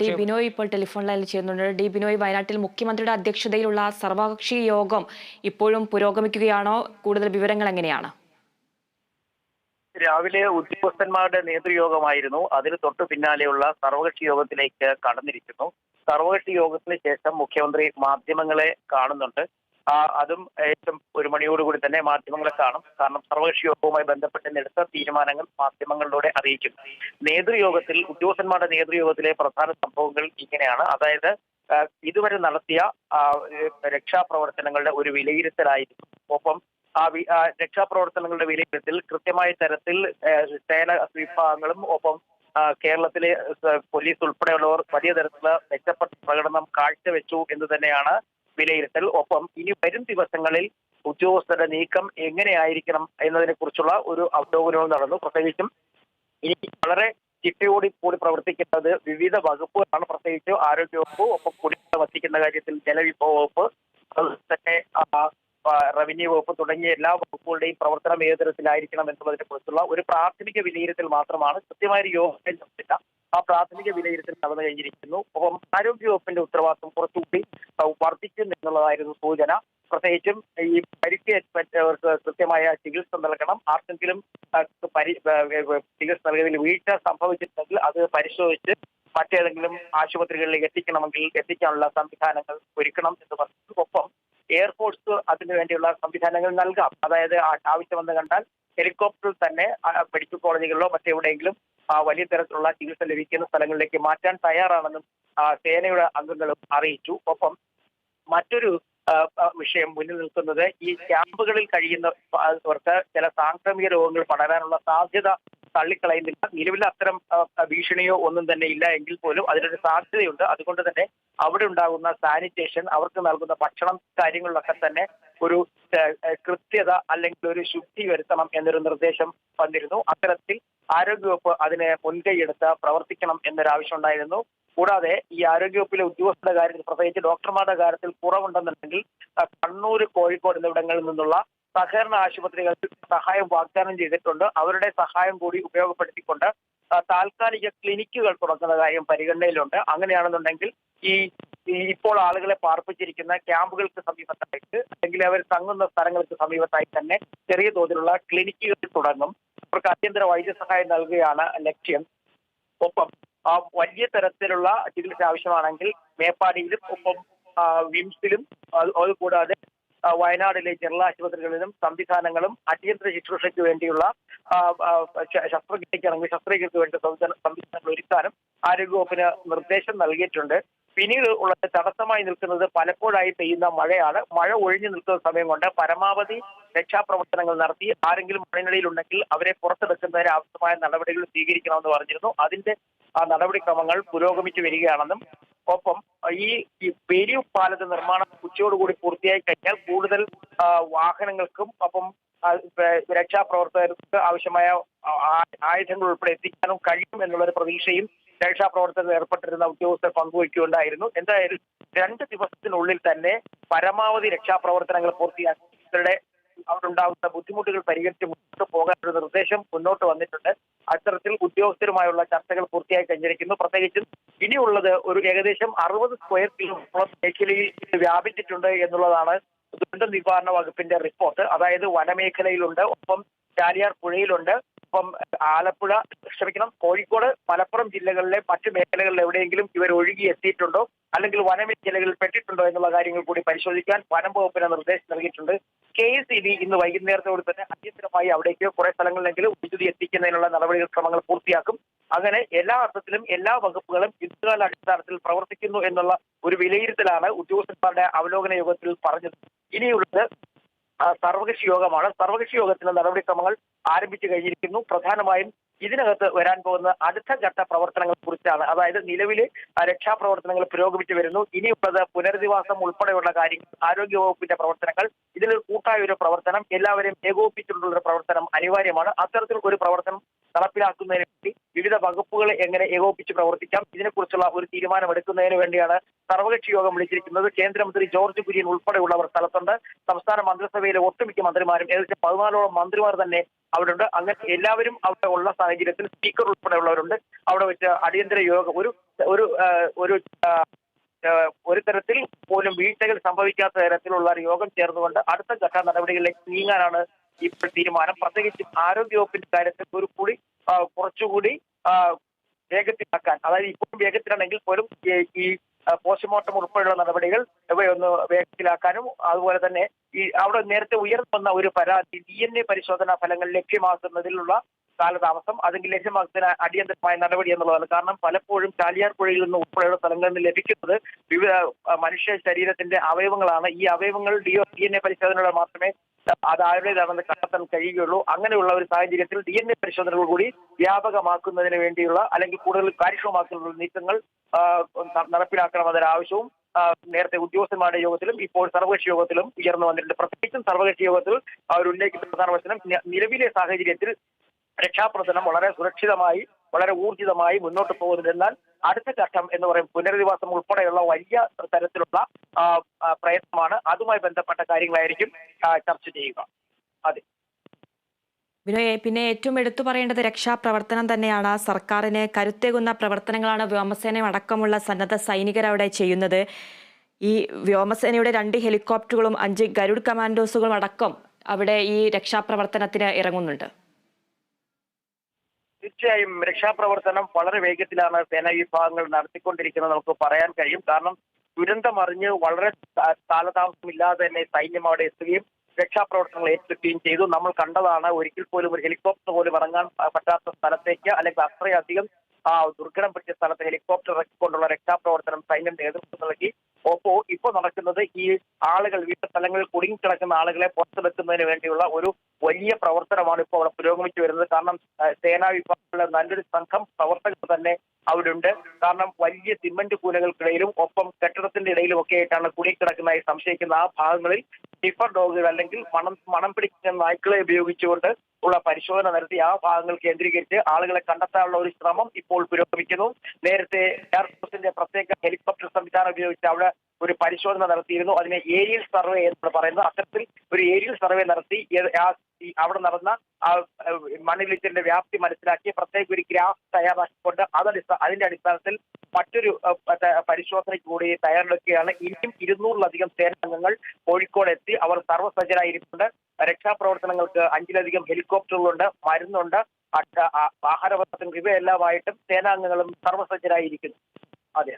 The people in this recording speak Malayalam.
ഡി ബിനോയ് ഇപ്പോൾ ടെലിഫോൺ ലൈനിൽ ചെയ്യുന്നുണ്ട്. ഡി ബിനോയ് വയനാട്ടിൽ മുഖ്യമന്ത്രിയുടെ അധ്യക്ഷതയിലുള്ള സർവകക്ഷി യോഗം ഇപ്പോഴും പുരോഗമിക്കുകയാണോ? കൂടുതൽ വിവരങ്ങൾ എങ്ങനെയാണ്? രാവിലെ ഉദ്യോഗസ്ഥന്മാരുടെ നേതൃയോഗമായിരുന്നു. അതിന് തൊട്ടു പിന്നാലെയുള്ള സർവകക്ഷി യോഗത്തിലേക്ക് കടന്നിരിക്കുന്നു. സർവകക്ഷി യോഗത്തിന് ശേഷം മുഖ്യമന്ത്രി മാധ്യമങ്ങളെ കാണുന്നുണ്ട്. അതും ഏകദേശം ഒരു മണിയോടുകൂടി തന്നെ മാധ്യമങ്ങളെ കാണും. കാരണം സർവകക്ഷി യോഗവുമായി ബന്ധപ്പെട്ട് തീരുമാനങ്ങൾ മാധ്യമങ്ങളിലൂടെ അറിയിക്കും. നേതൃയോഗത്തിൽ ഉദ്യോഗസ്ഥന്മാരുടെ നേതൃയോഗത്തിലെ പ്രധാന സംഭവങ്ങൾ ഇങ്ങനെയാണ്. അതായത് ഇതുവരെ നടത്തിയ രക്ഷാപ്രവർത്തനങ്ങളുടെ ഒരു വിലയിരുത്തലായിരുന്നു. ഒപ്പം ആ രക്ഷാപ്രവർത്തനങ്ങളുടെ വിലയിരുത്തൽ കൃത്യമായ തരത്തിൽ സേന വിഭാഗങ്ങളും ഒപ്പം കേരളത്തിലെ പോലീസ് ഉൾപ്പെടെയുള്ളവർ വലിയ തരത്തിലുള്ള മെച്ചപ്പെട്ട പ്രകടനം കാഴ്ചവെച്ചു എന്ന് തന്നെയാണ് വിലയിരുത്തൽ. ഒപ്പം ഇനി വരും ദിവസങ്ങളിൽ ഉദ്യോഗസ്ഥരുടെ നീക്കം എങ്ങനെയായിരിക്കണം എന്നതിനെ കുറിച്ചുള്ള ഒരു അവലോകനവും നടന്നു. പ്രത്യേകിച്ചും ഇനി വളരെ ചിട്ടയോടി കൂടി പ്രവർത്തിക്കുന്നത് വിവിധ വകുപ്പുകളാണ്. പ്രത്യേകിച്ച് ആരോഗ്യവകുപ്പ് ഒപ്പം കുടിവെള്ളം വസിക്കുന്ന കാര്യത്തിൽ ജലവിഭവ വകുപ്പ് തന്നെ റവന്യൂ വകുപ്പ് തുടങ്ങിയ എല്ലാ വകുപ്പുകളുടെയും പ്രവർത്തനം ഏത് തരത്തിലായിരിക്കണം എന്നുള്ളതിനെ കുറിച്ചുള്ള ഒരു പ്രാഥമിക വിലയിരുത്തൽ മാത്രമാണ്. കൃത്യമായ യോഗം ആ പ്രാഥമിക വിലയിരുത്തൽ നടന്നു കഴിഞ്ഞിരിക്കുന്നു. അപ്പം ആരോഗ്യ വകുപ്പിന്റെ ഉത്തരവാദിത്വം കുറച്ചുകൂടി വർദ്ധിക്കും എന്നുള്ളതായിരുന്നു സൂചന. പ്രത്യേകിച്ചും ഈ പരിക്കേറ്റവർക്ക് കൃത്യമായ ചികിത്സ നൽകണം. ആർക്കെങ്കിലും ചികിത്സ നൽകുന്നതിൽ വീഴ്ച സംഭവിച്ചിട്ടുണ്ടെങ്കിൽ അത് പരിശോധിച്ച് മറ്റേതെങ്കിലും ആശുപത്രികളിലേക്ക് എത്തിക്കണമെങ്കിൽ എത്തിക്കാനുള്ള സംവിധാനങ്ങൾ ഒരുക്കണം എന്ന് പറഞ്ഞു ഒപ്പം എയർഫോഴ്സ് അതിനു വേണ്ടിയുള്ള സംവിധാനങ്ങൾ നൽകാം. അതായത് ആ- ആവശ്യം വന്ന് കണ്ടാൽ ഹെലികോപ്റ്ററിൽ തന്നെ മെഡിക്കൽ കോളേജുകളിലോ മറ്റെവിടെയെങ്കിലും വലിയ തരത്തിലുള്ള ചികിത്സ ലഭിക്കുന്ന സ്ഥലങ്ങളിലേക്ക് മാറ്റാൻ തയ്യാറാണെന്നും സേനയുടെ അംഗങ്ങളും അറിയിച്ചു. ഒപ്പം മറ്റൊരു വിഷയം മുന്നിൽ നിൽക്കുന്നത് ഈ ക്യാമ്പുകളിൽ കഴിയുന്നവർക്ക് ചില സാംക്രമിക രോഗങ്ങൾ പടരാനുള്ള സാധ്യത തള്ളിക്കളയുന്നില്ല. നിലവിൽ അത്തരം ഭീഷണിയോ ഒന്നും തന്നെ ഇല്ല എങ്കിൽ പോലും അതിനൊരു സാധ്യതയുണ്ട്. അതുകൊണ്ട് തന്നെ അവിടെ ഉണ്ടാകുന്ന സാനിറ്റേഷൻ അവർക്ക് നൽകുന്ന ഭക്ഷണം കാര്യങ്ങളിലൊക്കെ തന്നെ ഒരു കൃത്യത അല്ലെങ്കിൽ ഒരു ശുദ്ധി വരുത്തണം എന്നൊരു നിർദ്ദേശം വന്നിരുന്നു. അത്തരത്തിൽ ആരോഗ്യവകുപ്പ് അതിനെ മുൻകൈയെടുത്ത് പ്രവർത്തിക്കണം എന്നൊരു ആവശ്യം ഉണ്ടായിരുന്നു. കൂടാതെ ഈ ആരോഗ്യവകുപ്പിലെ ഉദ്യോഗസ്ഥരുടെ കാര്യത്തിൽ പ്രത്യേകിച്ച് ഡോക്ടർമാരുടെ കാര്യത്തിൽ കുറവുണ്ടെന്നുണ്ടെങ്കിൽ കണ്ണൂർ കോഴിക്കോട് എന്നിവിടങ്ങളിൽ നിന്നുള്ള സഹകരണ ആശുപത്രികൾക്ക് സഹായം വാഗ്ദാനം ചെയ്തിട്ടുണ്ട്. അവരുടെ സഹായം കൂടി ഉപയോഗപ്പെടുത്തിക്കൊണ്ട് താൽക്കാലിക ക്ലിനിക്കുകൾ തുറക്കുന്ന കാര്യം പരിഗണനയിലുണ്ട്. അങ്ങനെയാണെന്നുണ്ടെങ്കിൽ ഈ ഇപ്പോൾ ആളുകളെ പാർപ്പിച്ചിരിക്കുന്ന ക്യാമ്പുകൾക്ക് സമീപത്തായിട്ട് അല്ലെങ്കിൽ അവർ തങ്ങുന്ന സ്ഥലങ്ങൾക്ക് സമീപത്തായി തന്നെ ചെറിയ തോതിലുള്ള ക്ലിനിക്കുകൾ തുടങ്ങും. അവർക്ക് അടിയന്തര വൈദ്യസഹായം നൽകുകയാണ് ലക്ഷ്യം. ഒപ്പം വലിയ തരത്തിലുള്ള ചികിത്സ ആവശ്യമാണെങ്കിൽ മേപ്പാടിയിലും ഒപ്പം വിംസിലും അത് അതുകൂടാതെ വയനാടിലെ ജനറൽ ആശുപത്രികളിലും സംവിധാനങ്ങളും അടിയന്തര ശുശ്രൂഷയ്ക്ക് വേണ്ടിയുള്ള ശസ്ത്രക്രിയക്കാണെങ്കിൽ ശസ്ത്രക്രിയക്ക് വേണ്ടി സംവിധാന- സംവിധാനങ്ങൾ ഒരുക്കാനും ആരോഗ്യവകുപ്പിന് നിർദ്ദേശം നൽകിയിട്ടുണ്ട്. പിന്നീട് ഉള്ള തടസ്സമായി നിൽക്കുന്നത് പലപ്പോഴായി പെയ്യുന്ന മഴയാണ്. മഴ ഒഴിഞ്ഞു നിൽക്കുന്ന സമയം കൊണ്ട് പരമാവധി രക്ഷാപ്രവർത്തനങ്ങൾ നടത്തി ആരെങ്കിലും മഴനിലയിലുണ്ടെങ്കിൽ അവരെ പുറത്തെടുക്കുന്നതിന് ആവശ്യമായ നടപടികൾ സ്വീകരിക്കണമെന്ന് പറഞ്ഞിരുന്നു. അതിന്റെ നടപടിക്രമങ്ങൾ പുരോഗമിച്ചു വരികയാണെന്നും ഒപ്പം ഈ ഈ പാലത്തെ നിർമ്മാണം ഉച്ചയോടുകൂടി പൂർത്തിയായി കഴിഞ്ഞാൽ കൂടുതൽ വാഹനങ്ങൾക്കും ഒപ്പം രക്ഷാപ്രവർത്തകർക്ക് ആവശ്യമായ ആയുധങ്ങൾ ഉൾപ്പെടെ എത്തിക്കാനും കഴിയും എന്നുള്ളൊരു പ്രതീക്ഷയും രക്ഷാപ്രവർത്തകർ ഏർപ്പെട്ടിരുന്ന ഉദ്യോഗസ്ഥർ പങ്കുവയ്ക്കുകയുണ്ടായിരുന്നു എന്തായാലും രണ്ട് ദിവസത്തിനുള്ളിൽ തന്നെ പരമാവധി രക്ഷാപ്രവർത്തനങ്ങൾ പൂർത്തിയാക്കിയവരുടെ അവരുണ്ടാകുന്ന ബുദ്ധിമുട്ടുകൾ പരിഹരിച്ച് മുന്നോട്ട് ഒരു നിർദ്ദേശം മുന്നോട്ട് വന്നിട്ടുണ്ട്. അത്തരത്തിൽ ഉദ്യോഗസ്ഥരുമായുള്ള ചർച്ചകൾ പൂർത്തിയായി കഴിഞ്ഞിരിക്കുന്നു. പ്രത്യേകിച്ചും ഇനിയുള്ളത് ഒരു ഏകദേശം അറുപത് സ്ക്വയർ കിലോമീറ്റർ മേഖലയിൽ വ്യാപിച്ചിട്ടുണ്ട് എന്നുള്ളതാണ് ദുരന്ത നിവാരണ വകുപ്പിന്റെ റിപ്പോർട്ട് അതായത് വനമേഖലയിലുണ്ട് ഒപ്പം ചാലിയാർ പുഴയിലുണ്ട് ഒപ്പം ആലപ്പുഴ ക്ഷമിക്കണം കോഴിക്കോട് മലപ്പുറം ജില്ലകളിലെ മറ്റു മേഖലകളിൽ എവിടെയെങ്കിലും ഇവർ ഒഴുകി എത്തിയിട്ടുണ്ടോ? അല്ലെങ്കിൽ വനമേഖലകളിൽ പെട്ടിട്ടുണ്ടോ എന്നുള്ള കാര്യങ്ങൾ കൂടി പരിശോധിക്കാൻ വനം വകുപ്പിന് നിർദ്ദേശം നൽകിയിട്ടുണ്ട്. കെ എസ് ഇ ബി ഇന്ന് വൈകുന്നേരത്തോട് തന്നെ അടിയന്തരമായി അവിടേക്ക് കുറെ സ്ഥലങ്ങളിലെങ്കിലും വൈദ്യുതി എത്തിക്കുന്നതിനുള്ള നടപടികൾ ക്രമങ്ങൾ പൂർത്തിയാക്കും. അങ്ങനെ എല്ലാ അർത്ഥത്തിലും എല്ലാ വകുപ്പുകളും യുദ്ധകാല അടിസ്ഥാനത്തിൽ പ്രവർത്തിക്കുന്നു എന്നുള്ള ഒരു വിലയിരുത്തലാണ് ഉദ്യോഗസ്ഥന്മാരുടെ അവലോകന യോഗത്തിൽ പറഞ്ഞത്. ഇനിയുള്ളത് സർവകക്ഷി യോഗമാണ്. സർവകക്ഷി യോഗത്തിന്റെ നടപടിക്രമങ്ങൾ ആരംഭിച്ചു കഴിഞ്ഞിരിക്കുന്നു. പ്രധാനമായും ഇതിനകത്ത് വരാൻ പോകുന്ന അടുത്ത ഘട്ട പ്രവർത്തനങ്ങളെ കുറിച്ചാണ്. അതായത് നിലവിലെ രക്ഷാപ്രവർത്തനങ്ങൾ പുരോഗമിച്ചു വരുന്നു. ഇനിയുള്ളത് പുനരധിവാസം ഉൾപ്പെടെയുള്ള കാര്യങ്ങൾ ആരോഗ്യ വകുപ്പിന്റെ പ്രവർത്തനങ്ങൾ ഇതിലൊരു കൂട്ടായ ഒരു പ്രവർത്തനം എല്ലാവരെയും ഏകോപിപ്പിച്ചുള്ള ഒരു പ്രവർത്തനം അനിവാര്യമാണ്. അത്തരത്തിൽ ഒരു പ്രവർത്തനം നടപ്പിലാക്കുന്നതിന് വിവിധ വകുപ്പുകളെ എങ്ങനെ ഏകോപിപ്പിച്ച് പ്രവർത്തിക്കാം? ഇതിനെക്കുറിച്ചുള്ള ഒരു തീരുമാനം എടുക്കുന്നതിന് വേണ്ടിയാണ് സർവകക്ഷി യോഗം വിളിച്ചിരിക്കുന്നത്. കേന്ദ്രമന്ത്രി ജോർജ് കുര്യൻ ഉൾപ്പെടെയുള്ളവർ സ്ഥലത്തുണ്ട്. സംസ്ഥാന മന്ത്രിസഭയിലെ ഒട്ടുമിക്ക മന്ത്രിമാരും ഏകദേശം പതിനാലോളം മന്ത്രിമാർ തന്നെ അവിടെ ഉണ്ട് അങ്ങനെ എല്ലാവരും അവിടെ ഉള്ള സാഹചര്യത്തിൽ സ്പീക്കർ ഉൾപ്പെടെയുള്ളവരുണ്ട്. അവിടെ വെച്ച് അടിയന്തര യോഗം ഒരു ഒരു ഒരു ഒരു തരത്തിൽ പോലും വീഴ്ചകൾ സംഭവിക്കാത്ത തരത്തിലുള്ള ഒരു യോഗം ചേർന്നുകൊണ്ട് അടുത്ത ഘട്ട നടപടികളിലേക്ക് നീങ്ങാനാണ് ഇപ്പോൾ തീരുമാനം. പ്രത്യേകിച്ചും ആരോഗ്യവകുപ്പിന്റെ കാര്യത്തിൽ ഒരു കൂടി കുറച്ചുകൂടി വേഗത്തിലാക്കാൻ. അതായത് ഇപ്പോഴും വേഗത്തിലാണെങ്കിൽ പോലും ഈ- പോസ്റ്റ്മോർട്ടം ഉൾപ്പെടെയുള്ള നടപടികൾ ഇവയൊന്ന് വേഗത്തിലാക്കാനും അതുപോലെ തന്നെ ഈ അവിടെ നേരത്തെ ഉയർന്നു വന്ന ഒരു പരാതി ഡി എൻ എ പരിശോധനാ ഫലങ്ങൾ ലഭ്യമാക്കുന്നതിലുള്ള കാലതാമസം അതിന് ലഭ്യമാക്കുന്നതിന് അടിയന്തരമായ നടപടി എന്നുള്ളതാണ്. കാരണം പലപ്പോഴും ചാലിയാർ പുഴയിൽ നിന്ന് ഉൾപ്പെടെയുള്ള സ്ഥലങ്ങളിൽ നിന്ന് ലഭിക്കുന്നത് വിവിധ മനുഷ്യ ശരീരത്തിന്റെ അവയവങ്ങളാണ്. ഈ അവയവങ്ങൾ ഡി എൻ എ പരിശോധനയുടെ മാത്രമേ അത് ആരുടേതാണെന്ന് കണ്ടെത്താൻ കഴിയുകയുള്ളൂ. അങ്ങനെയുള്ള ഒരു സാഹചര്യത്തിൽ ഡി എൻ എ പരിശോധനകൾ കൂടി വ്യാപകമാക്കുന്നതിന് വേണ്ടിയുള്ള അല്ലെങ്കിൽ കൂടുതൽ കാര്യക്ഷമമാക്കുന്ന നീക്കങ്ങൾ നടപ്പിലാക്കണമെന്നൊരു ആവശ്യവും നേരത്തെ ഉദ്യോഗസ്ഥന്മാരുടെ യോഗത്തിലും ഇപ്പോൾ സർവകക്ഷി യോഗത്തിലും ഉയർന്നു വന്നിട്ടുണ്ട്. പ്രത്യേകിച്ചും സർവകക്ഷി യോഗത്തിൽ അവർ ഉന്നയിക്കുന്ന പ്രധാന പ്രശ്നം നിലവിലെ സാഹചര്യത്തിൽ രക്ഷാപ്രവർത്തനം വളരെ സുരക്ഷിതമായി വളരെ ഊർജിതമായി മുന്നോട്ട് പോകുന്നത്. എന്നാൽ അടുത്ത ഘട്ടം എന്ന് പറയും പുനരധിവാസം ഉൾപ്പെടെയുള്ള വലിയ തരത്തിലുള്ള പ്രയത്നമാണ് അതുമായി ബന്ധപ്പെട്ട കാര്യങ്ങളായിരിക്കും ചർച്ച ചെയ്യുക. അതെ. പിന്നെ ഏറ്റവും എടുത്തു പറയേണ്ടത് രക്ഷാപ്രവർത്തനം തന്നെയാണ്. സർക്കാരിന് കരുത്തേകുന്ന പ്രവർത്തനങ്ങളാണ് വ്യോമസേന അടക്കമുള്ള സന്നദ്ധ സൈനികർ അവിടെ ചെയ്യുന്നത്. ഈ വ്യോമസേനയുടെ രണ്ട് ഹെലികോപ്റ്ററുകളും അഞ്ച് ഗരുഡ് കമാൻഡോസുകളും അടക്കം അവിടെ ഈ രക്ഷാപ്രവർത്തനത്തിന് ഇറങ്ങുന്നുണ്ട്. തീർച്ചയായും രക്ഷാപ്രവർത്തനം വളരെ വേഗത്തിലാണ് സേനാ വിഭാഗങ്ങൾ നടത്തിക്കൊണ്ടിരിക്കുന്നത് നമുക്ക് പറയാൻ കഴിയും. കാരണം ദുരന്തമറിഞ്ഞ് വളരെ കാലതാമസമില്ലാതെ തന്നെ സൈന്യം അവിടെ എത്തുകയും രക്ഷാപ്രവർത്തനങ്ങൾ ഏറ്റെടുക്കുകയും ചെയ്തു. നമ്മൾ കണ്ടതാണ് ഒരിക്കൽ പോലും ഒരു ഹെലികോപ്റ്റർ പോലും ഇറങ്ങാൻ പറ്റാത്ത സ്ഥലത്തേക്ക് അല്ലെങ്കിൽ അത്രയധികം ആ ദുർഘടം പിടിച്ച സ്ഥലത്ത് ഹെലികോപ്റ്റർ ഇറക്കിക്കൊണ്ടുള്ള രക്ഷാപ്രവർത്തനം സൈന്യം നേതൃത്വം നൽകി. ഒപ്പോ ഇപ്പൊ നടക്കുന്നത് ഈ ആളുകൾ വിവിധ സ്ഥലങ്ങളിൽ കുടുങ്ങിക്കിടക്കുന്ന ആളുകളെ പുറത്തെടുക്കുന്നതിന് വേണ്ടിയുള്ള ഒരു വലിയ പ്രവർത്തനമാണ് ഇപ്പോൾ അവിടെ പുരോഗമിച്ചു വരുന്നത്. കാരണം സേനാ വിഭാഗത്തിലെ നല്ലൊരു സംഘം പ്രവർത്തകർ തന്നെ അവിടെ ഉണ്ട് കാരണം വലിയ സിമന്റ് കൂനകൾക്കിടയിലും ഒപ്പം കെട്ടിടത്തിന്റെ ഇടയിലും ഒക്കെ ആയിട്ടാണ് കുടുങ്ങിക്കിടക്കുന്നതായി സംശയിക്കുന്ന ആ ഭാഗങ്ങളിൽ ടിഫർ ഡോഗുകൾ അല്ലെങ്കിൽ മണം മണം പിടിക്കുന്ന നായ്ക്കളെ ഉപയോഗിച്ചുകൊണ്ട് ഉള്ള പരിശോധന നടത്തി ആ ഭാഗങ്ങൾ കേന്ദ്രീകരിച്ച് ആളുകളെ കണ്ടെത്താനുള്ള ഒരു ശ്രമം ഇപ്പോൾ പുരോഗമിക്കുന്നു. നേരത്തെ എയർഫോഴ്സിന്റെ പ്രത്യേക ഹെലികോപ്റ്റർ സംവിധാനം ഉപയോഗിച്ച് അവിടെ ഒരു പരിശോധന നടത്തിയിരുന്നു. അതിനെ ഏരിയൽ സർവേ എന്ന് പറയുന്നത്. അത്തരത്തിൽ ഒരു ഏരിയൽ സർവേ നടത്തി അവിടെ നടന്ന മണ്ണിലിച്ചിന്റെ വ്യാപ്തി മനസ്സിലാക്കി പ്രത്യേക ഒരു ഗ്രാഫ് തയ്യാറാക്കിക്കൊണ്ട് അതടിസ്ഥാന അതിന്റെ അടിസ്ഥാനത്തിൽ മറ്റൊരു പരിശോധന കൂടി തയ്യാറെടുക്കുകയാണ്. ഇനിയും ഇരുന്നൂറിലധികം സേനാംഗങ്ങൾ കോഴിക്കോട് എത്തി. അവർ സർവസജ്ജരായിരിക്കുന്നുണ്ട് രക്ഷാപ്രവർത്തനങ്ങൾക്ക് അഞ്ചിലധികം ഹെലികോപ്റ്ററുകളുണ്ട് മരുന്നുണ്ട് ആഹാരപദാർത്ഥങ്ങൾ ഇവയെല്ലാമായിട്ടും സേനാംഗങ്ങളും സർവസജ്ജരായിരിക്കുന്നു. അതെ.